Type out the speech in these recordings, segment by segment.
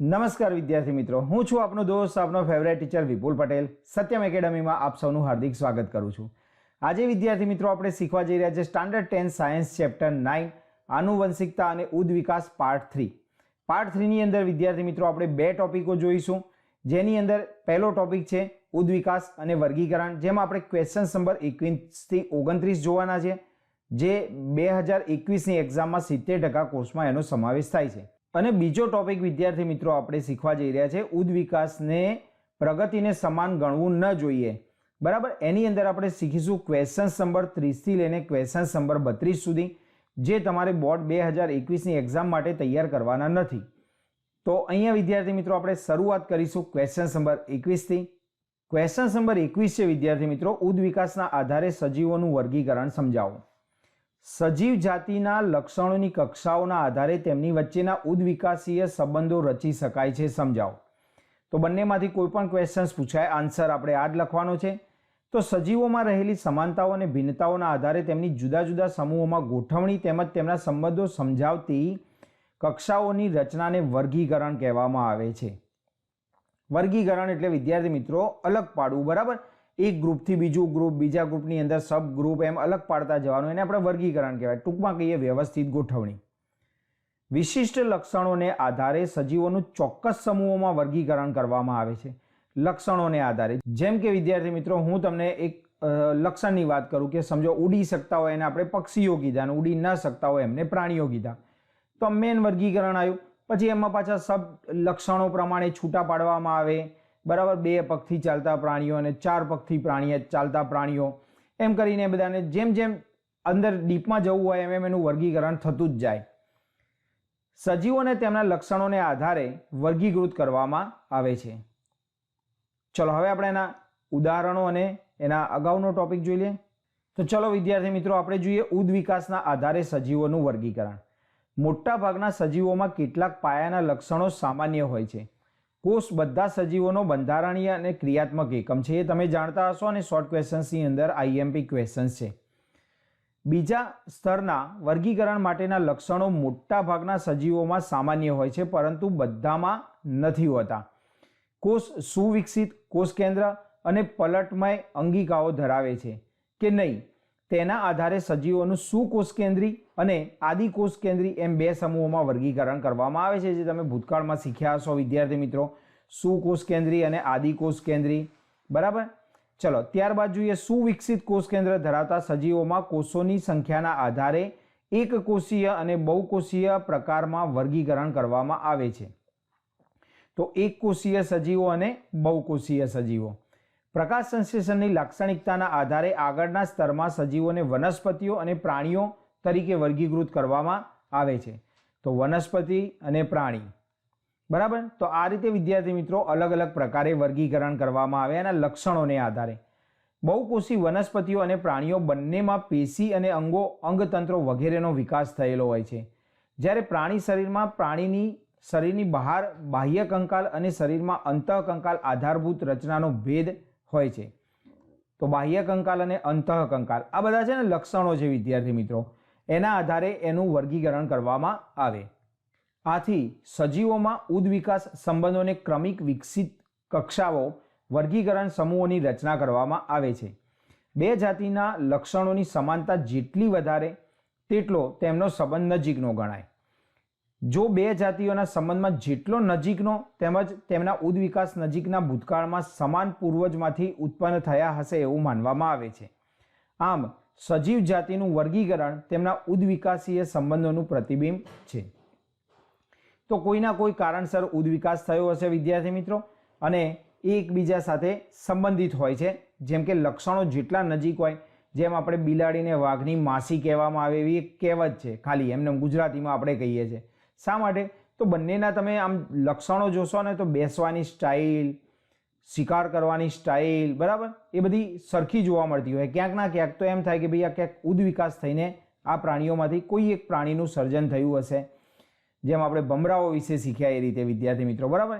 નમસ્કાર વિદ્યાર્થી મિત્રો, હું છું આપનો દોસ્ત, આપનો ફેવરેટ ટીચર વિપુલ પટેલ. સત્યમ એકેડમીમાં આપ સૌનું હાર્દિક સ્વાગત કરું છું. આજે વિદ્યાર્થી મિત્રો, આપણે શીખવા જઈ રહ્યા છે standard ten science chapter nine આનુવંશિકતા અને ઉદ્વિકાસ પાર્ટ થ્રી પાર્ટ થ્રીની અંદર વિદ્યાર્થી મિત્રો, આપણે બે ટોપિકો જોઈશું. જેની અંદર પહેલો ટોપિક છે ઉદ વિકાસ અને વર્ગીકરણ, જેમાં આપણે ક્વેશ્ચન નંબર એકવીસથી ઓગણત્રીસ જોવાના છે, જે બે હજાર એકવીસની એક્ઝામમાં સિત્તેર ટકા કોર્સમાં એનો સમાવેશ થાય છે. અને બીજો ટોપિક વિદ્યાર્થી મિત્રો આપણે શીખવા જઈ રહ્યા છે, ઉદ વિકાસને પ્રગતિને સમાન ગણવું ન જોઈએ. બરાબર? એની અંદર આપણે શીખીશું ક્વેશ્ચન નંબર ત્રીસથી લઈને ક્વેશ્ચન નંબર બત્રીસ સુધી, જે તમારે બોર્ડ બે હજાર એકવીસની એક્ઝામ માટે તૈયાર કરવાના નથી. તો અહીંયા વિદ્યાર્થી મિત્રો આપણે શરૂઆત કરીશું ક્વેશ્ચન નંબર એકવીસથી. ક્વેશ્ચન નંબર એકવીસ છે વિદ્યાર્થી મિત્રો, ઉદ વિકાસના આધારે સજીવોનું વર્ગીકરણ સમજાવો. સજીવ જાતિના લક્ષણોની કક્ષાઓના આધારે તેમની વચ્ચેના ઉદ્વિકાસીય સંબંધો રચી શકાય છે, સમજાવો. તો બંનેમાંથી કોઈ પણ ક્વેશ્ચન્સ પૂછાય આન્સર આપણે આ જ લખવાનો છે. તો સજીવોમાં રહેલી સમાનતાઓ અને ભિન્નતાઓના આધારે તેમની જુદા જુદા સમૂહોમાં ગોઠવણી તેમજ તેમના સંબંધો સમજાવતી કક્ષાઓની રચનાને વર્ગીકરણ કહેવામાં આવે છે. વર્ગીકરણ એટલે વિદ્યાર્થી મિત્રો અલગ પાડવું, બરાબર? એક ગ્રુપથી બીજું ગ્રુપ બીજા ગ્રુપની અંદર સબ ગ્રુપ એમ અલગ પાડતા જવાનું, એને આપણે વર્ગીકરણ કહેવાય. ટૂંકમાં કહીએ વ્યવસ્થિત ગોઠવણી. વિશિષ્ટ લક્ષણોને આધારે સજીવોનું ચોક્કસ સમૂહોમાં વર્ગીકરણ કરવામાં આવે છે. લક્ષણોને આધારે. જેમ કે, વિદ્યાર્થી મિત્રો, હું તમને એક લક્ષણની વાત કરું કે સમજો, ઉડી શકતા હોય એને આપણે પક્ષીઓ કીધા અને ઉડી ન શકતા હોય એમને પ્રાણીઓ કીધા. તો મેન વર્ગીકરણ આવ્યું. પછી એમાં પાછા સબ લક્ષણો પ્રમાણે છૂટા પાડવામાં આવે. બરાબર? બે પગથી ચાલતા પ્રાણીઓ અને ચાર પગથી પ્રાણીઓ ચાલતા પ્રાણીઓ. એમ કરીને બધાને જેમ જેમ અંદર ડીપમાં જવું હોય એમ એમ એનું વર્ગીકરણ થતું જ જાય. સજીવોને તેમના લક્ષણોને આધારે વર્ગીકૃત કરવામાં આવે છે. ચલો, હવે આપણે એના ઉદાહરણો અને એના અગાઉનો ટોપિક જોઈ લઈએ. તો ચલો, વિદ્યાર્થી મિત્રો, આપણે જોઈએ ઉદ વિકાસના આધારે સજીવોનું વર્ગીકરણ. મોટા ભાગના સજીવોમાં કેટલાક પાયાના લક્ષણો સામાન્ય હોય છે. કોષ બધા સજીવોનો બંધારણીય અને ક્રિયાત્મક એકમ છે, એ તમે જાણતા હશો અને શોર્ટ ક્વેશ્ચન્સની અંદર આઈએમપી ક્વેશ્ચન્સ છે. બીજા સ્તરના વર્ગીકરણ માટેના લક્ષણો મોટા ભાગના સજીવોમાં સામાન્ય હોય છે, પરંતુ બધામાં નથી હોતા. કોષ સુવિકસિત કોષ કેન્દ્ર અને પલટમય અંગિકાઓ ધરાવે છે કે નહીં? તેના આધારે સજીવોનું સુકોષ કેન્દ્રી અને આદિકોષ કેન્દ્રી એમ બે સમૂહોમાં વર્ગીકરણ કરવામાં આવે છે, જે તમે ભૂતકાળમાં શીખ્યા હશો, વિદ્યાર્થી મિત્રો. સુકોષ કેન્દ્રી અને આદિકોષ કેન્દ્રી? બરાબર? ચલો, ત્યારબાદ જોઈએ સુવિકસિત કોષ કેન્દ્ર ધરાવતા સજીવોમાં કોષોની સંખ્યાના આધારે એક કોષીય અને બહુકોષીય પ્રકારમાં વર્ગીકરણ કરવામાં આવે છે. તો એક કોષીય સજીવો અને બહુકોષીય સજીવો. પ્રકાશ સંશ્લેષણની લાક્ષણિકતાના આધારે આગળના સ્તરમાં સજીવોને વનસ્પતિઓ અને પ્રાણીઓ તરીકે વર્ગીકૃત કરવામાં આવે છે. તો વનસ્પતિ અને પ્રાણી. બરાબર? તો આ રીતે વિદ્યાર્થી મિત્રો અલગ અલગ પ્રકારે વર્ગીકરણ કરવામાં આવે એના લક્ષણોને આધારે. બહુકોષી વનસ્પતિઓ અને પ્રાણીઓ બંનેમાં પેશી અને અંગો, અંગતંત્રો વગેરેનો વિકાસ થયેલો હોય છે. જ્યારે પ્રાણી શરીરમાં પ્રાણીની શરીરની બહાર બાહ્ય કંકાલ અને શરીરમાં અંતઃ કંકાલ આધારભૂત રચનાનો ભેદ હોય છે. તો બાહ્ય કંકાલ અને અંતઃ કંકાલ, આ બધા છે ને લક્ષણો છે વિદ્યાર્થી મિત્રો. એના આધારે એનું વર્ગીકરણ કરવામાં આવે. આથી સજીવોમાં ઉદ્વિકાસ સંબંધોને ક્રમિક વિકસિત કક્ષાઓ, વર્ગીકરણ સમૂહોની રચના કરવામાં આવે છે. બે જાતિના લક્ષણોની સમાનતા જેટલી વધારે, તેટલો તેમનો સંબંધ નજીકનો ગણાય. જો બે જાતિઓના સંબંધમાં જેટલો નજીકનો તેમજ તેમના ઉદ્વિકાસ નજીકના ભૂતકાળમાં સમાન પૂર્વજમાંથી ઉત્પન્ન થયા હશે એવું માનવામાં આવે છે. આમ, સજીવ જાતિનું વર્ગીકરણ તેમના ઉદ્વિકાસીય સંબંધોનું પ્રતિબિંબ છે. તો કોઈના કોઈ કારણસર ઉદ્વિકાસ થયો હશે વિદ્યાર્થી મિત્રો? અને એકબીજા સાથે સંબંધિત હોય છે. જેમ કે લક્ષણો જેટલા નજીક હોય, જેમ આપણે બિલાડીને વાઘની માસી કહેવામાં આવે એવી એક કહેવત છે. ખાલી એમને ગુજરાતીમાં આપણે કહીએ છીએ. શા માટે? તો બંનેના તમે આમ લક્ષણો જોશો ને તો બેસવાની સ્ટાઇલ શિકાર કરવાની સ્ટાઇલ બરાબર? એ બધી સરખી જોવા મળતી હોય. ક્યાંક ના ક્યાંક તો એમ થાય કે ભાઈ આ ક્યાંક ઉદવિકાસ થઈને આ પ્રાણીઓમાંથી કોઈ એક પ્રાણીનું સર્જન થયું હશે. જેમ આપણે ભમરાઓ વિશે શીખ્યા એ રીતે, વિદ્યાર્થી મિત્રો, બરાબર?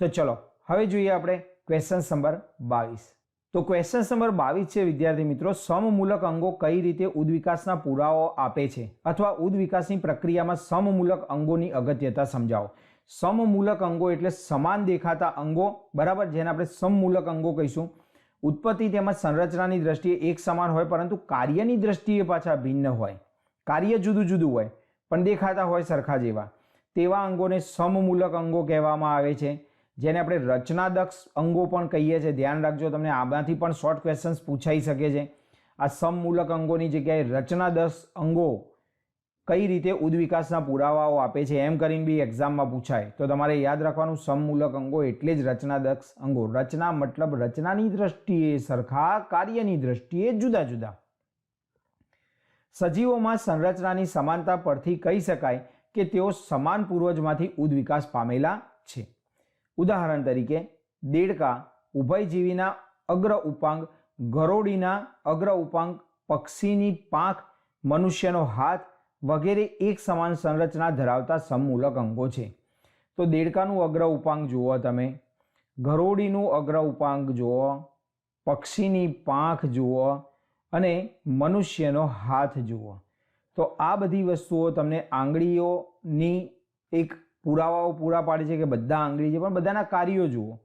તો ચલો, હવે જોઈએ આપણે ક્વેશ્ચન નંબર બાવીસ. તો ક્વેશ્ચન નંબર બાવીસ છે, વિદ્યાર્થી મિત્રો. સમમૂલક અંગો કઈ રીતે ઉદ્વિકાસના પુરાવો આપે છે? અથવા ઉદ્વિકાસની પ્રક્રિયામાં સમમૂલક અંગોની અગત્યતા સમજાવો. સમમૂલક અંગો એટલે સમાન દેખાતા અંગો, બરાબર? જેને આપણે સમમૂલક અંગો કહીશું. ઉત્પત્તિ તેમજ સંરચનાની દ્રષ્ટિએ એક સમાન હોય, પરંતુ કાર્યની દ્રષ્ટિએ પાછા ભિન્ન હોય. કાર્ય જુદું જુદું હોય, પણ દેખાતા હોય સરખા જેવા. તેવા અંગોને સમમૂલક અંગો કહેવામાં આવે છે. જેને આપણે રચનાદક્ષ અંગો પણ કહીએ છીએ. ધ્યાન રાખજો, તમને આમાંથી પણ શોર્ટ ક્વેશ્ચન્સ પૂછાઈ શકે છે. આ સમમૂલક અંગોની જગ્યાએ રચનાદક્ષ અંગો કઈ રીતે ઉદ્વિકાસના પુરાવાઓ આપે છે, એમ કરીને બી એક્ઝામમાં પૂછાય. તો તમારે યાદ રાખવાનું, સમમૂલક અંગો એટલે જ રચનાદક્ષ અંગો. રચના મતલબ રચનાની દ્રષ્ટિએ, સરખા કાર્યની દ્રષ્ટિએ જુદા જુદા. સજીવોમાં સંરચનાની સમાનતા પરથી કહી શકાય કે તેઓ સમાન પૂર્વજમાંથી ઉદ્વિકાસ પામેલા છે. ઉદાહરણ તરીકે, દેડકા ઉભયજીવીના અગ્ર ઉપાંગ, ગરોડીના અગ્ર ઉપાંગ, પક્ષીની પાંખ, મનુષ્યનો હાથ વગેરે એક સમાન સંરચના ધરાવતા સમમૂલક અંગો છે. તો દેડકાનું અગ્ર ઉપાંગ જુઓ તમે. ગરોડીનું અગ્ર ઉપાંગ જુઓ. પક્ષીની પાંખ જુઓ. અને મનુષ્યનો હાથ જુઓ. તો આ બધી વસ્તુઓ તમને આંગળીઓની એક પુરાવાઓ પૂરા પાડે છે કે બધા આંગળી છે, પણ બધાના કાર્યો જુઓ.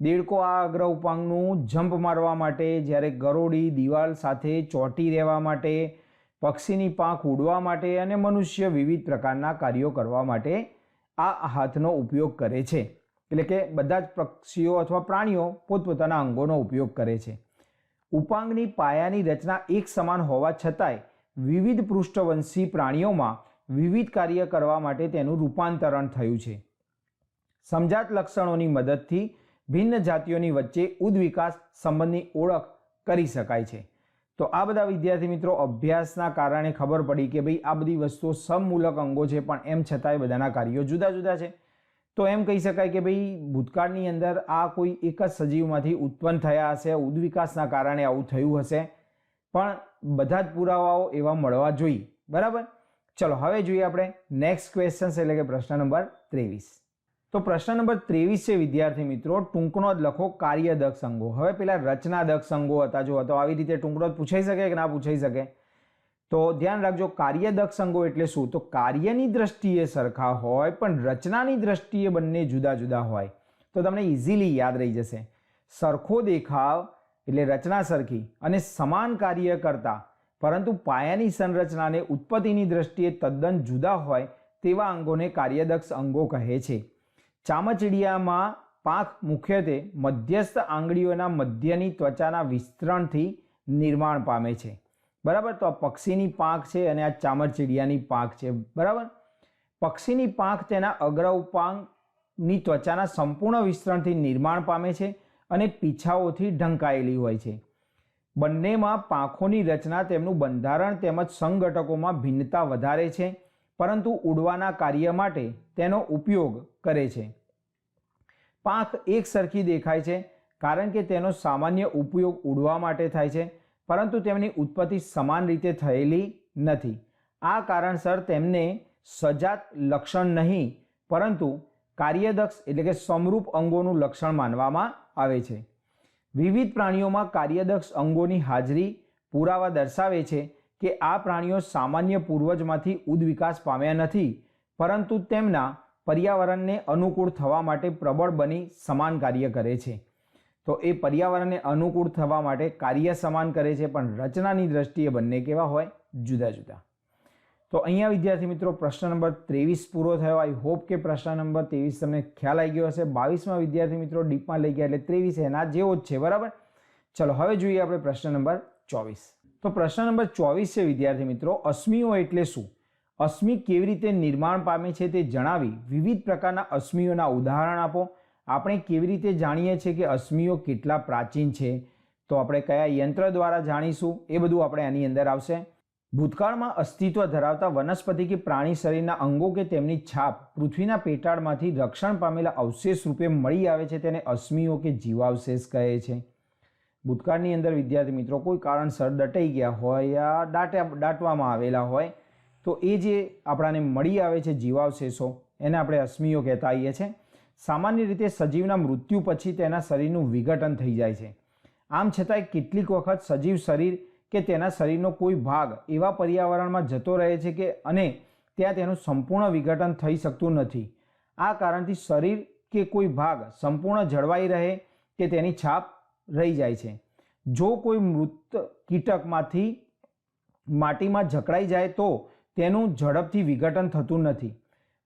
દેડકો આ અગ્ર ઉપાંગનું જમ્પ મારવા માટે, જ્યારે ગરોડી દિવાલ સાથે ચોંટી રહેવા માટે, પક્ષીની પાંખ ઉડવા માટે અને મનુષ્ય વિવિધ પ્રકારના કાર્યો કરવા માટે આ હાથનો ઉપયોગ કરે છે. એટલે કે બધા જ પક્ષીઓ અથવા પ્રાણીઓ પોતપોતાના અંગોનો ઉપયોગ કરે છે. ઉપાંગની પાયાની રચના એક સમાન હોવા છતાંય વિવિધ પૃષ્ઠવંશી પ્રાણીઓમાં વિવિધ કાર્ય કરવા માટે તેનું રૂપાંતરણ થયું છે. સમજાત લક્ષણોની મદદથી ભિન્ન જાતિઓની વચ્ચે ઉદ્વિકાસ સંબંધની ઓળખ કરી શકાય છે. તો આ બધા વિદ્યાર્થી મિત્રો, અભ્યાસના કારણે ખબર પડી કે ભાઈ આ બધી વસ્તુઓ સમમૂલક અંગો છે, પણ એમ છતાંય બધાના કાર્યો જુદા જુદા છે. તો એમ કહી શકાય કે ભાઈ ભૂતકાળની અંદર આ કોઈ એક જ સજીવમાંથી ઉત્પન્ન થયા હશે, ઉદ્વિકાસના કારણે આવું થયું હશે. પણ બધા જ પુરાવાઓ એવા મળવા જોઈએ. બરાબર? ચલો, હવે જોઈએ આપણે નેક્સ્ટ ક્વેશ્ચન એટલે કે પ્રશ્ન નંબર ત્રેવીસ. તો પ્રશ્ન નંબર ત્રેવીસ છે, વિદ્યાર્થી મિત્રો, ટૂંકનો જ લખો કાર્યદક્ષ અંગો હવે પેલા રચનાદક્ષ અંગો હતા જો તો આવી રીતે ટૂંકનો જ પૂછાઈ શકે કે ના પૂછાઈ શકે? તો ધ્યાન રાખજો કાર્યદક્ષ અંગો એટલે શું? તો કાર્યની દ્રષ્ટિએ સરખા હોય, પણ રચનાની દ્રષ્ટિએ બંને જુદા જુદા હોય. તો તમને ઇઝીલી યાદ રહી જશે. સરખો દેખાવ એટલે રચના સરખી અને સમાન કાર્ય કરતા પરંતુ પાયાની સંરચનાને ઉત્પત્તિની દ્રષ્ટિએ તદ્દન જુદા હોય તેવા અંગોને કાર્યદક્ષ અંગો કહે છે. ચામચીડિયામાં પાંખ મુખ્યત્વે મધ્યસ્થ આંગળીઓના મધ્યની ત્વચાના વિસ્તરણથી નિર્માણ પામે છે. બરાબર? તો આ પક્ષીની પાંખ છે અને આ ચામરચીડિયાની પાંખ છે. બરાબર? પક્ષીની પાંખ તેના અગ્ર ઉપાંગની ત્વચાના સંપૂર્ણ વિસ્તરણથી નિર્માણ પામે છે અને પીછાઓથી ઢંકાયેલી હોય છે. બંનેમાં પાંખોની રચના તેમનું બંધારણ તેમજ સંઘટકોમાં ભિન્નતા વધારે છે, પરંતુ ઉડવાના કાર્ય માટે તેનો ઉપયોગ કરે છે. પાંખ એક સરખી દેખાય છે, કારણ કે તેનો સામાન્ય ઉપયોગ ઉડવા માટે થાય છે, પરંતુ તેમની ઉત્પત્તિ સમાન રીતે થયેલી નથી. આ કારણસર તેમને સજાત લક્ષણ નહીં, પરંતુ કાર્યદક્ષ એટલે કે સમરૂપ અંગોનું લક્ષણ માનવામાં આવે છે. વિવિધ પ્રાણીઓમાં કાર્યદક્ષ અંગોની હાજરી પુરાવા દર્શાવે છે કે આ પ્રાણીઓ સામાન્ય પૂર્વજમાંથી ઉદ્વિકાસ પામ્યા નથી, પરંતુ તેમના પર્યાવરણને અનુકૂળ થવા માટે પ્રબળ બની સમાન કાર્ય કરે છે. તો એ પર્યાવરણને અનુકૂળ થવા માટે કાર્ય સમાન કરે છે, પણ રચનાની દ્રષ્ટિએ બંને કેવા હોય? જુદા જુદા. તો અહીંયા વિદ્યાર્થી મિત્રો પ્રશ્ન નંબર ત્રેવીસ પૂરો થયો. આઈ હોપ કે પ્રશ્ન નંબર ત્રેવીસ તમને ખ્યાલ આવી ગયો હશે. બાવીસમાં વિદ્યાર્થી મિત્રો ડીપમાં લઈ ગયા એટલે ત્રેવીસ એના જેવો જ છે. બરાબર? ચલો, હવે જોઈએ આપણે પ્રશ્ન નંબર ચોવીસ. તો પ્રશ્ન નંબર ચોવીસ છે વિદ્યાર્થી મિત્રો, અશ્મિઓ એટલે શું? અશ્મિ કેવી રીતે નિર્માણ પામે છે તે જણાવી વિવિધ પ્રકારના અશ્મિઓના ઉદાહરણ આપો. આપણે કેવી રીતે જાણીએ છીએ કે અશ્મિઓ કેટલા પ્રાચીન છે? તો આપણે કયા યંત્ર દ્વારા જાણીશું? એ બધું આપણે આની અંદર આવશે. ભૂતકાળમાં અસ્તિત્વ ધરાવતા વનસ્પતિ કે પ્રાણી શરીરના અંગો કે તેમની છાપ પૃથ્વીના પેટાળમાંથી રક્ષણ પામેલા અવશેષ રૂપે મળી આવે છે તેને અશ્મિઓ કે જીવાવશેષ કહે છે. ભૂતકાળની અંદર વિદ્યાર્થી મિત્રો, કોઈ કારણસર દટાઈ ગયા હોય યા દાટ્યા, દાટવામાં આવેલા હોય, તો એ જે આપણાને મળી આવે છે જીવાવશેષો, એને આપણે અશ્મિઓ કહેતા આવીએ છીએ સામાન્ય રીતે સજીવના મૃત્યુ પછી તેના શરીરનું વિઘટન થઈ જાય છે. આમ છતાંય કેટલીક વખત સજીવ શરીર કે તેના શરીરનો કોઈ ભાગ એવા પર્યાવરણમાં જતો રહે છે કે અને ત્યાં તેનું સંપૂર્ણ વિઘટન થઈ શકતું નથી. આ કારણથી શરીર કે કોઈ ભાગ સંપૂર્ણ જળવાઈ રહે કે તેની છાપ રહી જાય છે. જો કોઈ મૃત કીટકમાંથી માટીમાં જકડાઈ જાય તો તેનું ઝડપથી વિઘટન થતું નથી.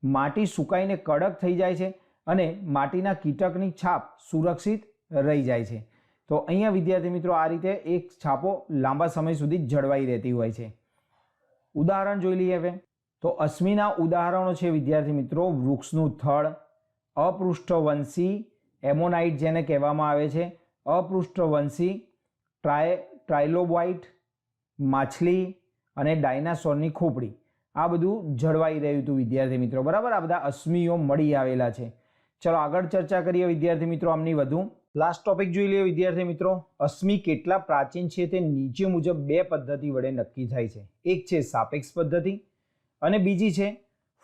માટી સુકાઈને કડક થઈ જાય છે અને માટીના કીટકની છાપ સુરક્ષિત રહી જાય છે. તો અહીંયા વિદ્યાર્થી મિત્રો આ રીતે એક છાપો લાંબા સમય સુધી જળવાઈ રહેતી હોય છે. ઉદાહરણ જોઈ લઈએ હવે. તો અશ્મિના ઉદાહરણો છે વિદ્યાર્થી મિત્રો. વૃક્ષનું થળ, અપૃષ્ઠવંશી એમોનાઇટ જેને કહેવામાં આવે છે. અપૃષ્ઠવંશી ટ્રાય, ટ્રાયલોબાઇટ, માછલી અને ડાયનાસોરની ખોપડી. આ બધું જળવાઈ રહ્યું હતું વિદ્યાર્થી મિત્રો. બરાબર? આ બધા અશ્મિઓ મળી આવેલા છે. ચલો આગળ ચર્ચા કરીએ વિદ્યાર્થી મિત્રો આમની વધુ. લાસ્ટ ટોપિક જોઈ લઈએ વિદ્યાર્થી મિત્રો. અશ્મિ કેટલા પ્રાચીન છે તે નીચે મુજબ બે પદ્ધતિ વડે નક્કી થાય છે. એક છે સાપેક્ષ પદ્ધતિ અને બીજી છે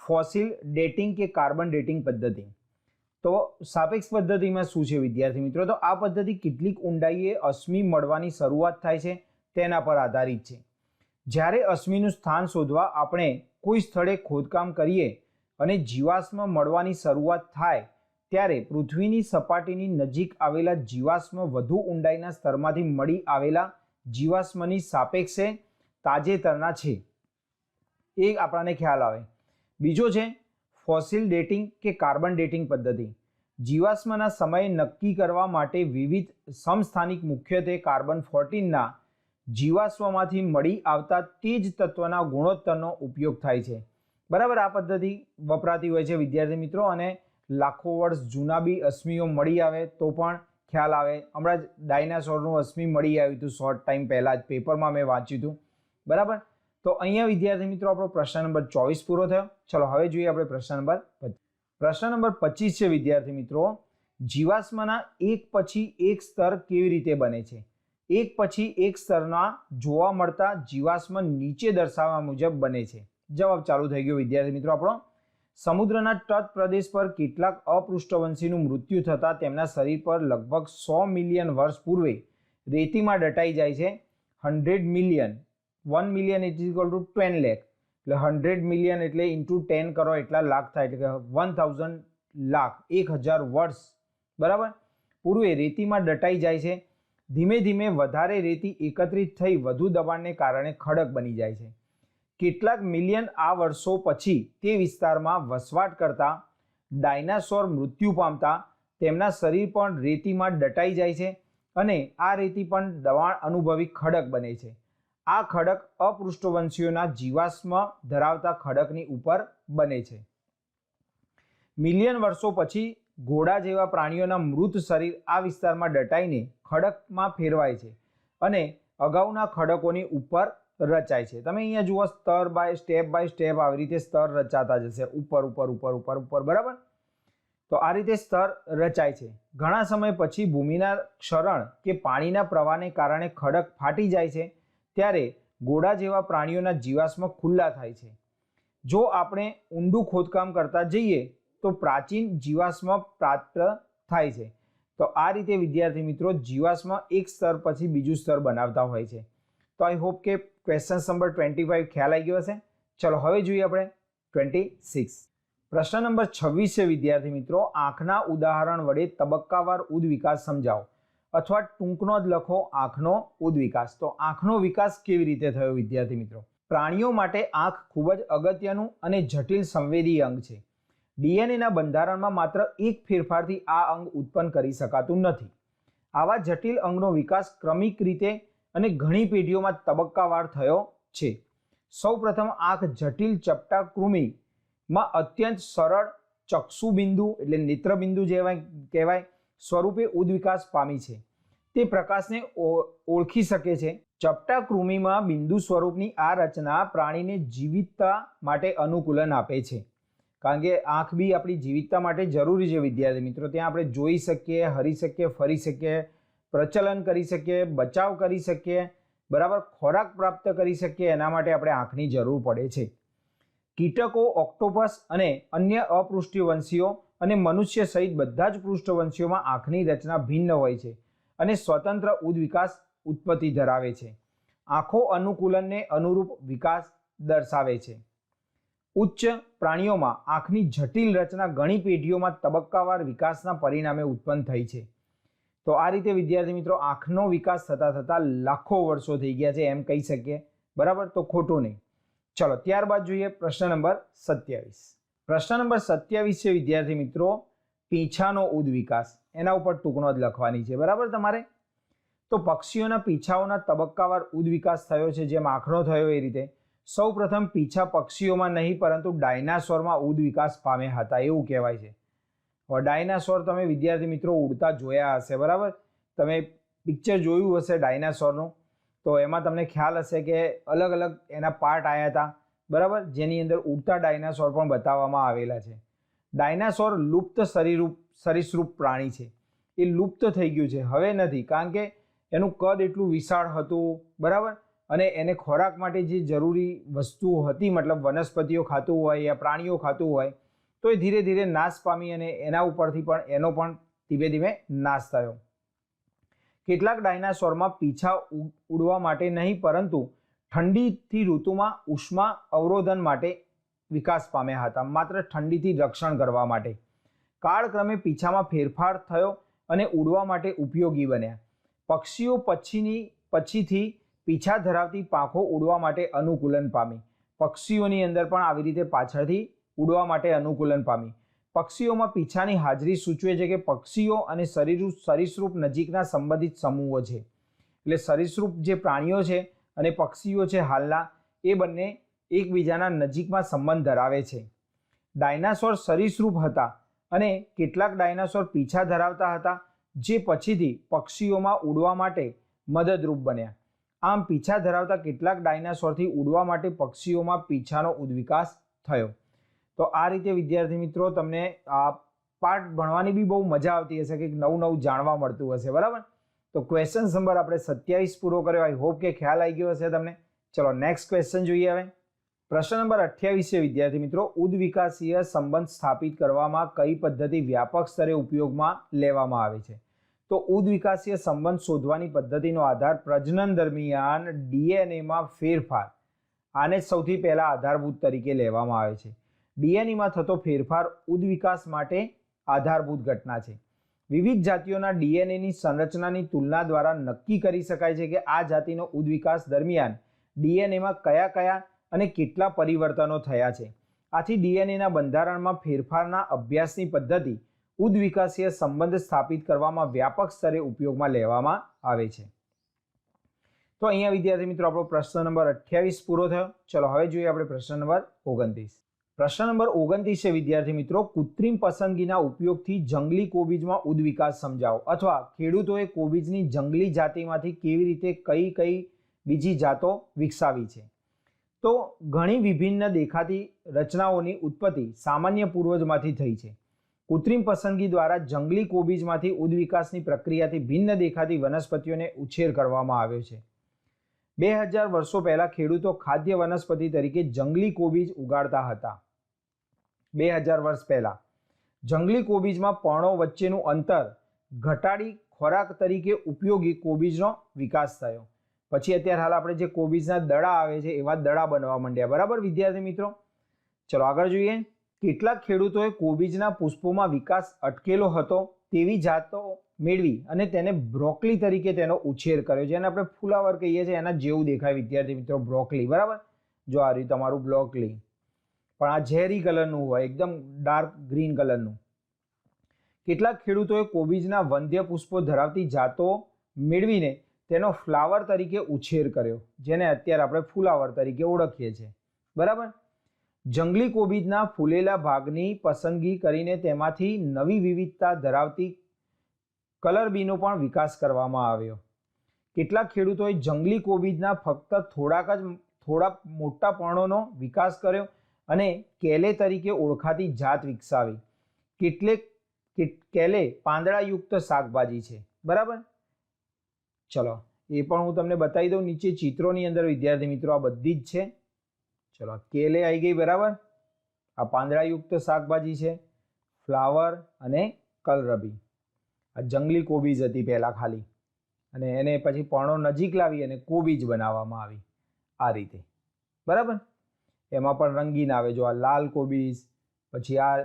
ફોસિલ ડેટિંગ કે કાર્બન ડેટિંગ પદ્ધતિ. તો સાપેક્ષ પદ્ધતિમાં શું છે વિદ્યાર્થી મિત્રો? તો આ પદ્ધતિ કેટલીક ઊંડાઈએ અશ્મિ મળવાની શરૂઆત થાય છે તેના પર આધારિત છે. જ્યારે અશ્મિનું સ્થાન શોધવા આપણે કોઈ સ્થળે ખોદકામ કરીએ અને જીવાશ્મ મળવાની શરૂઆત થાય ત્યારે પૃથ્વીની સપાટીની નજીક આવેલા જીવાશ્મ વધુ ઊંડાઈના સ્તરમાંથી મળી આવેલા જીવાશ્મની સાપેક્ષે તાજેતરના છે. એ આપણાને ખ્યાલ આવે. બીજો છે, ફોસિલ ડેટિંગ કે કાર્બન ડેટિંગ પદ્ધતિ. જીવાશ્મના સમય નક્કી કરવા માટે વિવિધ સમસ્થાનિક મુખ્યત્વે કાર્બન ફોર્ટીનના જીવાશ્મમાંથી મળી આવતા તે જ તત્વના ગુણોત્તરનો ઉપયોગ થાય છે. બરાબર આ પદ્ધતિ વપરાતી હોય છે વિદ્યાર્થી મિત્રો અને લાખો વર્ષ જૂના બી અશ્મિઓ મળી આવે તો પણ ખ્યાલ આવે. હમણાં જ ડાયનાસોરનું અશ્મિ મળી આવ્યું હતું શોર્ટ ટાઈમ પહેલાં જ પેપરમાં મેં વાંચ્યું હતું. બરાબર? તો અહીંયા વિદ્યાર્થી મિત્રો, આપણો પ્રશ્ન નંબર ચોવીસ પૂરો થયો. ચલો, હવે જોઈએ આપણે પ્રશ્ન નંબર પ્રશ્ન નંબર પચીસ છે વિદ્યાર્થી મિત્રો. જીવાશ્મના એક પછી એક સ્તર કેવી રીતે બને છે? એક પછી એક સ્તરના જોવા મળતા જીવાશ્મ નીચે દર્શાવવા મુજબ બને છે. જવાબ ચાલુ થઈ ગયો વિદ્યાર્થી મિત્રો આપણો. સમુદ્રના તટ પ્રદેશ પર કેટલાક અપૃષ્ઠવંશીનું મૃત્યુ થતાં તેમના શરીર પર લગભગ સો મિલિયન વર્ષ પૂર્વે રેતીમાં દટાઈ જાય છે. Hundred million, one million it is to ten લેખ. એટલે હંડ્રેડ મિલિયન એટલે ઇન્ટુ ટેન કરો એટલા લાખ થાય. એટલે વન થાઉઝન્ડ લાખ, એક હજાર વર્ષ. બરાબર? પૂર્વે રેતીમાં દટાઈ જાય છે. ધીમે ધીમે વધારે રેતી એકત્રિત થઈ વધુ દબાણને કારણે ખડક બની જાય છે. કેટલાક મિલિયન આ વર્ષો પછી તે વિસ્તારમાં વસવાટ કરતા, ડાયનાસોર મૃત્યુ પામતા, તેમના શરીર પણ રેતીમાં દટાઈ જાય છે અને આ રેતી પણ દબાણ અનુભવી ખડક બને છે. આ ખડક અપૃષ્ઠવંશીઓના જીવાશ્મ ધરાવતા ખડકની ઉપર બને છે. મિલિયન વર્ષો પછી ઘોડા જેવા પ્રાણીઓના મૃત શરીર આ વિસ્તારમાં દટાઈને ખડકમાં ફેરવાય છે અને અગાઉના ખડકોની ઉપર રચાય છે. તમે અહીંયા જુઓ, સ્તર બાય સ્ટેપ બાય સ્ટેપ આવી રીતે સ્તર રચાતા જશે. ઉપર ઉપર ઉપર ઉપર ઉપર, બરાબર? તો આ રીતે સ્તર રચાય છે. ઘણા સમય પછી ભૂમિના ક્ષરણ કે પાણીના પ્રવાહને કારણે ખડક ફાટી જાય છે. ત્યારે ઘોડા જેવા પ્રાણીઓના જીવાશ્મ ખુલ્લા થાય છે. જો આપણે ઊંડું ખોદકામ કરતા જઈએ, તો પ્રાચીન જીવાશ્મ પ્રાપ્ત થાય છે. તો આ રીતે વિદ્યાર્થી મિત્રો, જીવાશ્મ એક સ્તર પછી બીજું સ્તર બનાવતા હોય છે. તો આઈ હોપ કે ક્વેશ્ચન નંબર ટ્વેન્ટી ફાઇવ ખ્યાલ આવી ગયો હશે. ચલો હવે જોઈએ આપણે ટ્વેન્ટી સિક્સ પ્રશ્ન નંબર છવ્વીસ છે, વિદ્યાર્થી મિત્રો. આંખના ઉદાહરણ વડે તબક્કાવાર ઉદ વિકાસ સમજાવો. અથવા ટૂંકનો જ લખો આંખનો ઉદ વિકાસ. તો આંખનો વિકાસ કેવી રીતે થયો, વિદ્યાર્થી મિત્રો? પ્રાણીઓ માટે આંખ ખૂબ જ અગત્યનું અને જટિલ સંવેદી અંગ છે. ડીએનએના બંધારણમાં માત્ર એક ફેરફારથી આ અંગ ઉત્પન્ન કરી શકાતું નથી. આવા જટિલ અંગનો વિકાસ ક્રમિક રીતે અને ઘણી પેઢીઓમાં તબક્કાવાર થયો છે. સૌપ્રથમ આંખ જટિલ ચપટા કૃમિમાં અત્યંત સરળ ચક્ષુબિંદુ એટલે નેત્રબિંદુ જેવા કહેવાય સ્વરૂપે ઉદ્વિકાસ પામી છે. તે પ્રકાશને ઓળખી શકે છે. ચપટા કૃમિમાં બિંદુ સ્વરૂપની આ રચના પ્રાણીને જીવિતતા માટે અનુકૂલન આપે છે. કારણ કે આંખ બી આપણી જીવિતતા માટે જરૂરી છે વિદ્યાર્થી મિત્રો. ત્યાં આપણે જોઈ શકીએ, હરી શકીએ, ફરી શકીએ પ્રચલન કરી શકીએ, બચાવ કરી શકીએ, બરાબર ખોરાક પ્રાપ્ત કરી શકીએ, એના માટે આપણે આંખની જરૂર પડે છે. કીટકો, ઓક્ટોપસ અને અન્ય અપૃષ્ઠવંશીઓ અને મનુષ્ય સહિત બધા જ પૃષ્ઠવંશીઓમાં આંખની રચના ભિન્ન હોય છે અને સ્વતંત્ર ઉદ્વિકાસ ઉત્પત્તિ ધરાવે છે. આંખો અનુકૂલનને અનુરૂપ વિકાસ દર્શાવે છે. ઉચ્ચ પ્રાણીઓમાં આંખની જટિલ રચના ઘણી પેઢીઓમાં તબક્કાવાર વિકાસના પરિણામે ઉત્પન્ન થઈ છે. તો આ રીતે વિદ્યાર્થી મિત્રો આંખનો વિકાસ થતાં થતાં લાખો વર્ષો થઈ ગયા છે એમ કહી શકીએ. બરાબર? તો ખોટું નહીં. ચલો, ત્યારબાદ જોઈએ પ્રશ્ન નંબર સત્યાવીસ. પ્રશ્ન નંબર સત્યાવીસ છે વિદ્યાર્થી મિત્રો, પીંછાનો ઉદ્વિકાસ. એના ઉપર ટૂંકનો જ લખવાની છે. બરાબર તમારે? તો પક્ષીઓના પીંછાઓના તબક્કાવાર ઉદ્વિકાસ થયો છે, જેમ આંખનો થયો એ રીતે. સૌ પ્રથમ પીંછા પક્ષીઓમાં નહીં, પરંતુ ડાયનાસોરમાં ઉદ્વિકાસ પામ્યા હતા, એવું કહેવાય છે. ડાયનાસોર તમે વિદ્યાર્થી મિત્રો ઉડતા જોયા હશે, બરાબર? તમે પિક્ચર જોયું હશે ડાયનાસોરનું. તો એમાં તમને ખ્યાલ હશે કે અલગ અલગ એના પાર્ટ આવ્યા હતા, બરાબર? જેની અંદર ઉડતા ડાયનાસોર પણ બતાવવામાં આવેલા છે. ડાયનાસોર લુપ્ત સરીરૂપ સરીસૃપ પ્રાણી છે. એ લુપ્ત થઈ ગયું છે. હવે નથી, કારણ કે એનું કદ એટલું વિશાળ હતું, બરાબર? અને એને ખોરાક માટે જે જરૂરી વસ્તુઓ હતી, મતલબ વનસ્પતિઓ ખાતું હોય યા પ્રાણીઓ ખાતું હોય તો એ ધીરે ધીરે નાશ પામી અને એના ઉપરથી પણ એનો પણ ધીમે ધીમે નાશ થયો. કેટલાક ડાયનાસોરમાં પીછા ઉડવા માટે નહીં, પરંતુ ઠંડીથી ઋતુમાં ઉષ્મા અવરોધન માટે વિકાસ પામ્યા હતા. માત્ર ઠંડીથી રક્ષણ કરવા માટે. કાળક્રમે પીછામાં ફેરફાર થયો અને ઉડવા માટે ઉપયોગી બન્યા. પક્ષીઓ પછીની, પછીથી પીછા ધરાવતી પાંખો ઉડવા માટે અનુકૂલન પામી. પક્ષીઓની અંદર પણ આવી રીતે પાછળથી ઉડવા માટે અનુકૂલન પામી. પક્ષીઓમાં પીછાની હાજરી સૂચવે છે કે પક્ષીઓ અને સરીસૃપ નજીકના સંબંધિત સમૂહો છે. એટલે સરીસૃપ જે પ્રાણીઓ છે અને પક્ષીઓ છે હાલના, એ બંને એકબીજાના નજીકમાં સંબંધ ધરાવે છે. ડાયનાસોર સરીસૃપ હતા અને કેટલાક ડાયનાસોર પીછા ધરાવતા હતા, જે પછીથી પક્ષીઓમાં ઉડવા માટે મદદરૂપ બન્યા. આમ, પીછા ધરાવતા કેટલાક ડાયનાસોરથી ઉડવા માટે પક્ષીઓમાં પીછાનો ઉદ્વિકાસ થયો. તો આ રીતે વિદ્યાર્થી મિત્રો તમને આ પાઠ ભણવાની બી બહુ મજા આવતી હશે કે નવું નવું જાણવા મળતું હશે, બરાબર? તો ક્વેશ્ચન નંબર આપણે સત્યાવીસ પૂરો કર્યો. આઈ હોપ કે ખ્યાલ આવી ગયો હશે તમને. ચલો નેક્સ્ટ ક્વેશ્ચન જોઈએ હવે. પ્રશ્ન નંબર અઠ્યાવીસ છે, વિદ્યાર્થી મિત્રો. ઉદ્વિકાસીય સંબંધ સ્થાપિત કરવામાં કઈ પદ્ધતિ વ્યાપક સ્તરે ઉપયોગમાં લેવામાં આવે છે? તો ઉદ્વિકાસીય સંબંધ શોધવાની પદ્ધતિનો આધાર પ્રજનન દરમિયાન ડીએનએમાં ફેરફાર. આને સૌથી પહેલા આધારભૂત તરીકે લેવામાં આવે છે. ડીએનએમાં થતો ફેરફાર ઉદ્વિકાસ માટે આધારભૂત ઘટના છે. વિવિધ જાતિઓના ડીએનએની સંરચનાની તુલના દ્વારા નક્કી કરી શકાય છે કે આ જાતિનો ઉદ્વિકાસ દરમિયાન ડીએનએમાં કયા કયા અને કેટલા પરિવર્તનો થયા છે. આથી ડીએનએના બંધારણમાં ફેરફારના અભ્યાસની પદ્ધતિ ઉદ્વિકાસીય સંબંધ સ્થાપિત કરવામાં વ્યાપક સ્તરે ઉપયોગમાં લેવામાં આવે છે. તો અહીંયા વિદ્યાર્થી મિત્રો આપણો પ્રશ્ન નંબર અઠ્યાવીસ પૂરો થયો. ચલો હવે જોઈએ આપણે પ્રશ્ન નંબર ઓગણત્રીસ. પ્રશ્ન નંબર ઓગણત્રીસ છે, વિદ્યાર્થી મિત્રો. કૃત્રિમ પસંદગીના ઉપયોગથી જંગલી કોબીજમાં ઉદ્વિકાસ સમજાવો. અથવા ખેડૂતોએ કોબીજની જંગલી જાતિમાંથી કેવી રીતે કઈ કઈ બીજી જાતો વિકસાવી છે? તો ઘણી વિભિન્ન દેખાતી રચનાઓની ઉત્પત્તિ સામાન્ય પૂર્વજમાંથી થઈ છે. કૃત્રિમ પસંદગી દ્વારા જંગલી કોબીજમાંથી ઉદ્વિકાસની પ્રક્રિયાથી ભિન્ન દેખાતી વનસ્પતિઓને ઉછેર કરવામાં આવ્યો છે. બે હજાર વર્ષો પહેલાં ખેડૂતો ખાદ્ય વનસ્પતિ તરીકે જંગલી કોબીજ ઉગાડતા હતા. બે હજાર વર્ષ પહેલાં. જંગલી કોબીજમાં પર્ણો વચ્ચેનું અંતર ઘટાડી ખોરાક તરીકે ઉપયોગી કોબીજનો વિકાસ થયો. પછી અત્યારે હાલ આપણે જે કોબીજના દડા આવે છે, એવા દડા બનવા માંડ્યા. બરાબર, વિદ્યાર્થી મિત્રો? ચલો આગળ જોઈએ. કેટલાક ખેડૂતોએ કોબીજના પુષ્પોમાં વિકાસ અટકેલો હતો તેવી જાતો મેળવી અને તેને બ્રોકલી તરીકે તેનો ઉછેર કર્યો જેને આપણે ફુલાવર કહીએ છીએ, એના જેવું દેખાય વિદ્યાર્થી મિત્રો, બ્રોકલી. બરાબર? જો આ રહ્યું તમારું બ્રોકલી. પણ આ ઝેરી કલરનું હોય, એકદમ ડાર્ક ગ્રીન કલરનું. કેટલાક ખેડૂતોએ કોબીજના વંધ્ય પુષ્પો ધરાવતી જાતો મેળવીને તેનો ફ્લાવર તરીકે ઉછેર કર્યો, જેને અત્યારે આપણે ફુલાવર તરીકે ઓળખીએ છીએ. બરાબર? જંગલી કોબીજના ફૂલેલા ભાગની પસંદગી કરીને તેમાંથી નવી વિવિધતા ધરાવતી કલર બીનો પણ વિકાસ કરવામાં આવ્યો. કેટલાક ખેડૂતોએ જંગલી કોબીજના ફક્ત થોડાક જ, થોડા મોટા પર્ણોનો વિકાસ કર્યો અને કેલે તરીકે ઓળખાતી જાત વિકસાવી. કેટલેક કેલે પાંદડાયુક્ત શાકભાજી છે. બરાબર? ચલો, એ પણ હું તમને બતાવી દઉં. નીચે ચિત્રોની અંદર, વિદ્યાર્થી મિત્રો, આ બધી જ છે. ચલો, કેલે આવી ગઈ, બરાબર? આ પાંદડાયુક્ત શાકભાજી છે. ફ્લાવર અને કલરબી. આ જંગલી કોબીજ હતી પહેલાં ખાલી. અને એને પછી પર્ણો નજીક લાવી અને કોબીજ બનાવવામાં આવી. આ રીતે. બરાબર? એમાં પણ રંગીન આવે જો આ લાલ કોબીઝ પછી આ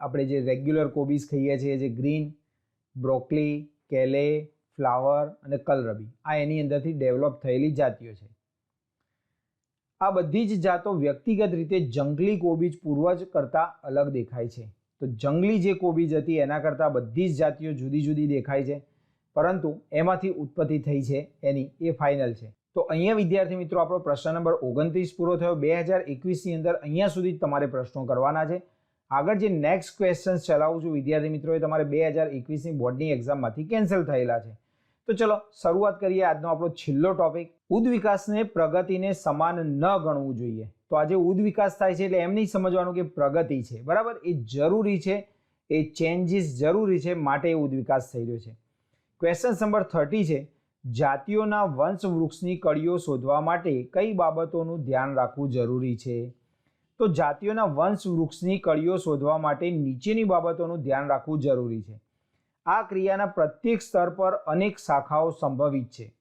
આપણે જે રેગ્યુલર કોબીઝ ખાઈએ છીએ, જે ગ્રીન, બ્રોકલી, કેલે, ફ્લાવર અને કલરબી, આ એની અંદરથી ડેવલપ થયેલી જાતિઓ છે. આ બધી જ જાતો વ્યક્તિગત રીતે જંગલી કોબીજ પૂર્વજ કરતાં અલગ દેખાય છે. તો જંગલી જે કોબીજ હતી એના કરતાં બધી જ જાતિઓ જુદી જુદી દેખાય છે, પરંતુ એમાંથી ઉત્પત્તિ થઈ છે એની એ ફાઇનલ છે. તો અહીંયા વિદ્યાર્થી મિત્રો, આપણો પ્રશ્ન નંબર ઓગણત્રીસ પૂરો થયો. બે હજાર એકવીસની અંદર અહીંયા સુધી તમારે પ્રશ્નો કરવાના છે. આગળ જે નેક્સ્ટ ક્વેશ્ચન્સ ચલાવું છું, વિદ્યાર્થી મિત્રો, એ તમારે બે હજાર એકવીસની બોર્ડની એક્ઝામમાંથી કેન્સલ થયેલા છે. તો ચલો, શરૂઆત કરીએ આજનો આપણો છેલ્લો ટોપિક ઉદ વિકાસને પ્રગતિને સમાન ન ગણવું જોઈએ. તો આજે ઉદ વિકાસ થાય છે એટલે એમ નહીં સમજવાનું કે પ્રગતિ છે. બરાબર? એ જરૂરી છે. એ ચેન્જીસ જરૂરી છે માટે એ ઉદ વિકાસ થઈ રહ્યો છે. ક્વેશ્ચન નંબર થર્ટી છે. જાતિઓના વંશ વૃક્ષની કડીઓ શોધવા માટે કઈ બાબતોનું ધ્યાન રાખવું જરૂરી છે? તો જાતિઓના વંશ વૃક્ષની કડીઓ શોધવા માટે નીચેની બાબતોનું ધ્યાન રાખવું જરૂરી છે. આ ક્રિયાના પ્રત્યેક સ્તર પર અનેક શાખાઓ સંભવિત છે.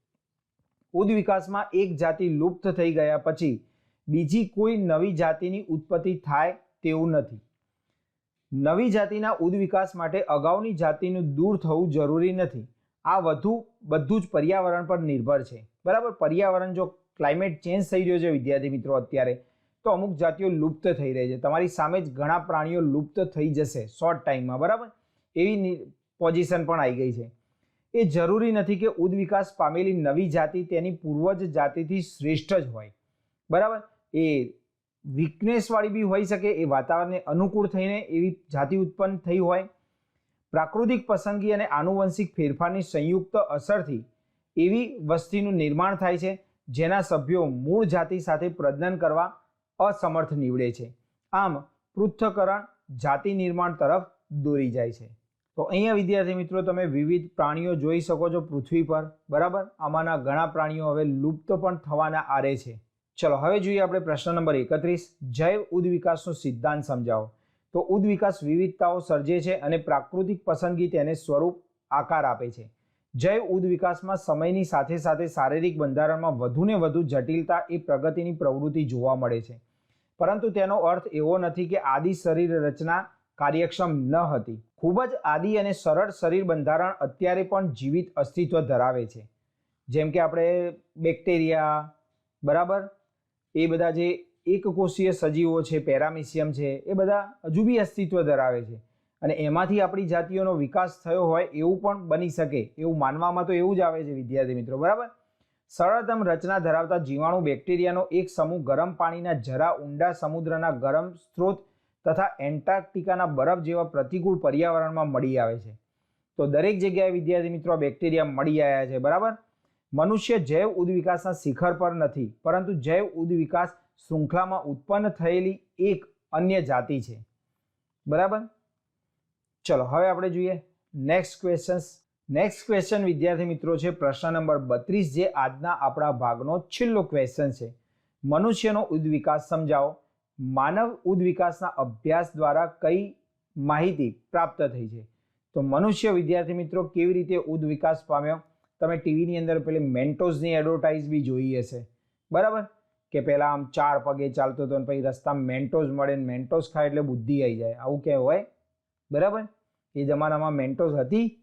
ઉદ વિકાસમાં એક જાતિ લુપ્ત થઈ ગયા પછી બીજી કોઈ નવી જાતિની ઉત્પત્તિ થાય તેવું નથી. નવી જાતિના ઉદ માટે અગાઉની જાતિનું દૂર થવું જરૂરી નથી. આ વધુ, બધું જ પર્યાવરણ પર નિર્ભર છે. બરાબર? પર્યાવરણ જો ક્લાઇમેટ ચેન્જ થઈ રહ્યો છે વિદ્યાર્થી મિત્રો અત્યારે, તો અમુક જાતિઓ લુપ્ત થઈ રહી છે. તમારી સામે જ ઘણા પ્રાણીઓ લુપ્ત થઈ જશે શોર્ટ ટાઈમમાં બરાબર? એવી પોઝિશન પણ આવી ગઈ છે. એ જરૂરી નથી કે ઉદ્વિકાસ પામેલી નવી જાતિ તેની પૂર્વજ જાતિથી શ્રેષ્ઠ જ હોય. બરાબર? એ વીકનેસવાળી બી હોઈ શકે, એ વાતાવરણને અનુકૂળ થઈને એવી જાતિ ઉત્પન્ન થઈ હોય પ્રાકૃતિક પસંદગી અને આનુવંશિક ફેરફારની સંયુક્ત અસરથી એવી વસ્તીનું નિર્માણ થાય છે, જેના સભ્યો મૂળ જાતિ સાથે પ્રજનન કરવા અસમર્થ નીવડે છે. આમ, પૃથ્થકરણ જાતિ નિર્માણ તરફ દોરી જાય છે. તો અહીંયા, વિદ્યાર્થી મિત્રો, તમે વિવિધ પ્રાણીઓ જોઈ શકો છો પૃથ્વી પર, બરાબર? આમાંના ઘણા પ્રાણીઓ હવે લુપ્ત પણ થવાના આરે છે. ચલો, હવે જોઈએ આપણે પ્રશ્ન નંબર એકત્રીસ. જૈવ ઉદ્વિકાસનો સિદ્ધાંત સમજાવો. તો ઉદ્વિકાસ વિવિધતાઓ સર્જે છે અને પ્રાકૃતિક પસંદગી તેને સ્વરૂપ આકાર આપે છે. જય ઉદ્વિકાસમાં સમયની સાથે સાથે શારીરિક બંધારણમાં વધુને વધુ જટિલતા એ પ્રગતિની પ્રવૃત્તિ જોવા મળે છે. પરંતુ તેનો અર્થ એવો નથી કે આદિ શરીર રચના કાર્યક્ષમ ન હતી. ખૂબ જ આદિ અને સરળ શરીર બંધારણ અત્યારે પણ જીવિત અસ્તિત્વ ધરાવે છે. જેમ કે આપણે બેક્ટેરિયા, બરાબર? એ બધા જે એકકોષીય સજીવો છે પેરામિશિયમ છે, એ બધા હજુ બી અસ્તિત્વ ધરાવે છે. અને એમાંથી આપણી જાતિઓનો વિકાસ થયો હોય એવું પણ બની શકે, એવું માનવામાં તો એવું જ આવે છે, વિદ્યાર્થી મિત્રો, બરાબર? સરળતમ રચના ધરાવતા જીવાણુ બેક્ટેરિયાનો એક સમૂહ ગરમ પાણીના જરા ઊંડા સમુદ્રના ગરમ સ્ત્રોત તથા એન્ટાર્કટિકાના બરફ જેવા પ્રતિકૂળ પર્યાવરણમાં મળી આવે છે. તો દરેક જગ્યાએ વિદ્યાર્થી મિત્રો બેક્ટેરિયા મળી આવ્યા છે, બરાબર? મનુષ્ય જૈવ ઉદ્વિકાસના શિખર પર નથી, પરંતુ જૈવ ઉદ્વિકાસ શૃંખલામાં ઉત્પન્ન થયેલી એક અન્ય જાતિ છે. બરાબર? ચલો, હવે આપણે જોઈએ નેક્સ્ટ ક્વેશ્ચન્સ નેક્સ્ટ ક્વેશ્ચન વિદ્યાર્થી મિત્રો, છે પ્રશ્ન નંબર બત્રીસ, જે આજના આપણા ભાગનો છેલ્લો ક્વેશ્ચન છે. મનુષ્યનો ઉદ્વિકાસ સમજાવો. માનવ ઉદ્વિકાસના અભ્યાસ દ્વારા કઈ માહિતી પ્રાપ્ત થઈ છે? તો મનુષ્ય વિદ્યાર્થી મિત્રો, કેવી રીતે ઉદ્વિકાસ પામ્યો? તમે ટીવીની અંદર પેલી મેન્ટોઝની એડવર્ટાઇઝ બી જોઈ હશે. બરાબર? કે પહેલાં આમ ચાર પગે ચાલતો હતો ને પછી રસ્તામાં મેન્ટોઝ મળે ને મેન્ટોઝ ખાય એટલે બુદ્ધિ આવી જાય. આવું કહેવાય બરાબર? એ જમાનામાં મેન્ટોઝ હતી.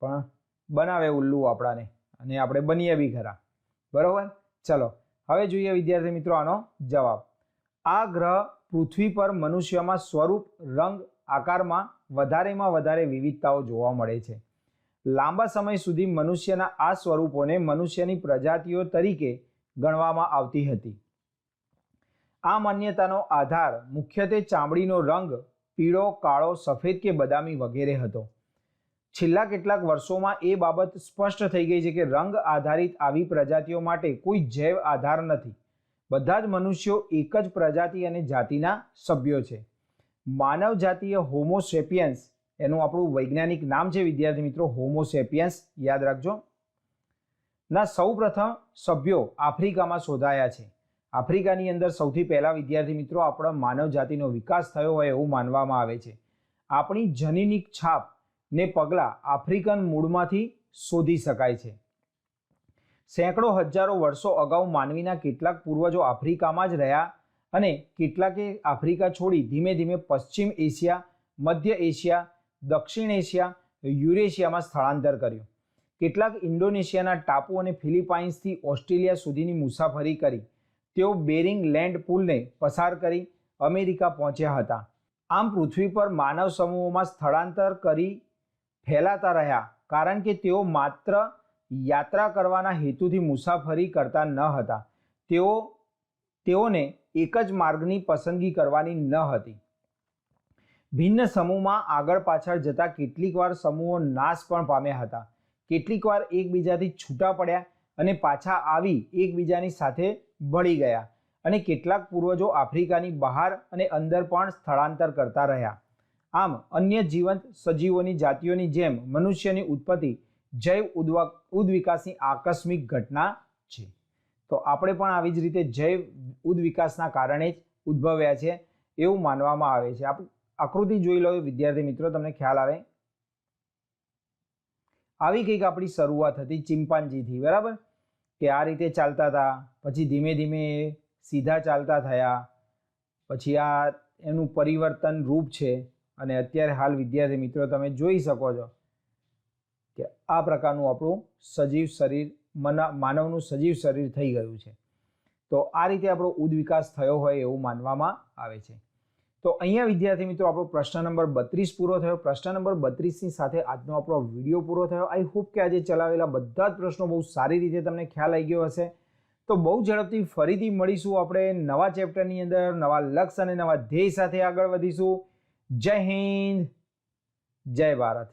પણ બનાવે ઉલ્લુ આપણાને અને આપણે બનીએ બી ખરા. બરાબર? ચલો, હવે જોઈએ વિદ્યાર્થી મિત્રો આનો જવાબ. આ ગ્રહ પૃથ્વી પર મનુષ્યમાં સ્વરૂપ, રંગ, આકારમાં વધારેમાં વધારે વિવિધતાઓ જોવા મળે છે. લાંબા સમય સુધી મનુષ્યના આ સ્વરૂપોને મનુષ્યની પ્રજાતિઓ તરીકે ગણવામાં આવતી હતી. આ માન્યતાનો આધાર મુખ્યત્વે ચામડીનો રંગ પીળો, કાળો, સફેદ કે બદામી વગેરે હતો. છેલ્લા કેટલાક વર્ષોમાં એ બાબત સ્પષ્ટ થઈ ગઈ છે કે રંગ આધારિત આવી પ્રજાતિઓ માટે કોઈ જૈવ આધાર નથી. બધા જ મનુષ્યો એક જ પ્રજાતિ અને જાતિના સભ્યો છે. માનવ જાતીય હોમોસેપિયન્સ એનું આપણું વૈજ્ઞાનિક નામ છે વિદ્યાર્થી મિત્રો હોમોસેપિયન્સ યાદ રાખજો. ના સૌ પ્રથમ સભ્યો આફ્રિકામાં શોધાયા છે. આફ્રિકાની અંદર સૌથી પહેલા વિદ્યાર્થી મિત્રો આપણા માનવ જાતિનો વિકાસ થયો હોય એવું માનવામાં આવે છે. આપણી જનીનિક છાપ ને પગલાં આફ્રિકન મૂળમાંથી શોધી શકાય છે. સેંકડો હજારો વર્ષો અગાઉ માનવીના કેટલાક પૂર્વજો આફ્રિકામાં જ રહ્યા અને કેટલાકે આફ્રિકા છોડી ધીમે ધીમે પશ્ચિમ એશિયા, મધ્ય એશિયા, દક્ષિણ એશિયા, યુરેશિયામાં સ્થળાંતર કર્યું. કેટલાક ઇન્ડોનેશિયાના ટાપુ અને ફિલિપાઇન્સથી ઓસ્ટ્રેલિયા સુધીની મુસાફરી કરી. તેઓ બેરિંગ લેન્ડ પુલને પસાર કરી અમેરિકા પહોંચ્યા હતા. આમ પૃથ્વી પર માનવ સમૂહોમાં સ્થળાંતર કરી ફેલાતા રહ્યા, કારણ કે તેઓ માત્ર યાત્રા કરવાના હેતુથી મુસાફરી કરતા ન હતા. તેઓ, તેઓને એક જ માર્ગની પસંદગી કરવાની ન હતી. ભિન્ન સમૂહમાં આગળ પાછળ જતા કેટલીકવાર સમૂહો નાશ પણ પામ્યા હતા. કેટલીકવાર એકબીજાથી છૂટા પડ્યા અને પાછા આવી એકબીજાની સાથે ભળી ગયા અને કેટલાક પૂર્વજો આફ્રિકાની બહાર અને અંદર પણ સ્થળાંતર કરતા રહ્યા. આમ, અન્ય જીવંત સજીવોની જાતિઓની જેમ મનુષ્યની ઉત્પત્તિ જૈવ ઉદ્વા, ઉદ્વિકાસની આકસ્મિક ઘટના છે. તો આપણે પણ આવી જ રીતે જૈવ ઉદ્વિકાસના કારણે જ ઉદ્ભવ્યા છે એવું માનવામાં આવે છે. આકૃતિ જોઈ લો વિદ્યાર્થી મિત્રો, તમને ખ્યાલ આવે. આવી કંઈક આપણી શરૂઆત હતી ચિમ્પાન્જીથી બરાબર? કે આ રીતે ચાલતા હતા, પછી ધીમે ધીમે સીધા ચાલતા થયા, પછી આ એનું પરિવર્તન રૂપ છે અને અત્યારે હાલ વિદ્યાર્થી મિત્રો તમે જોઈ શકો છો કે આ પ્રકારનું આપણું સજીવ શરીર, મના, માનવનું સજીવ શરીર થઈ ગયું છે. તો આ રીતે આપણો ઉદ્વિકાસ થયો હોય એવું માનવામાં આવે છે. તો અહીંયા વિદ્યાર્થી મિત્રો, આપણો પ્રશ્ન નંબર બત્રીસ પૂરો થયો. પ્રશ્ન નંબર બત્રીસની સાથે આજનો આપણો વીડિયો પૂરો થયો. આઈ હોપ કે આજે ચલાવેલા બધા જ પ્રશ્નો બહુ સારી રીતે તમને ખ્યાલ આવી ગયો હશે. તો બહુ ઝડપથી ફરીથી મળીશું આપણે નવા ચેપ્ટરની અંદર, નવા લક્ષ્ય અને નવા ધ્યેય સાથે આગળ વધીશું. જય હિન્દ, જય ભારત.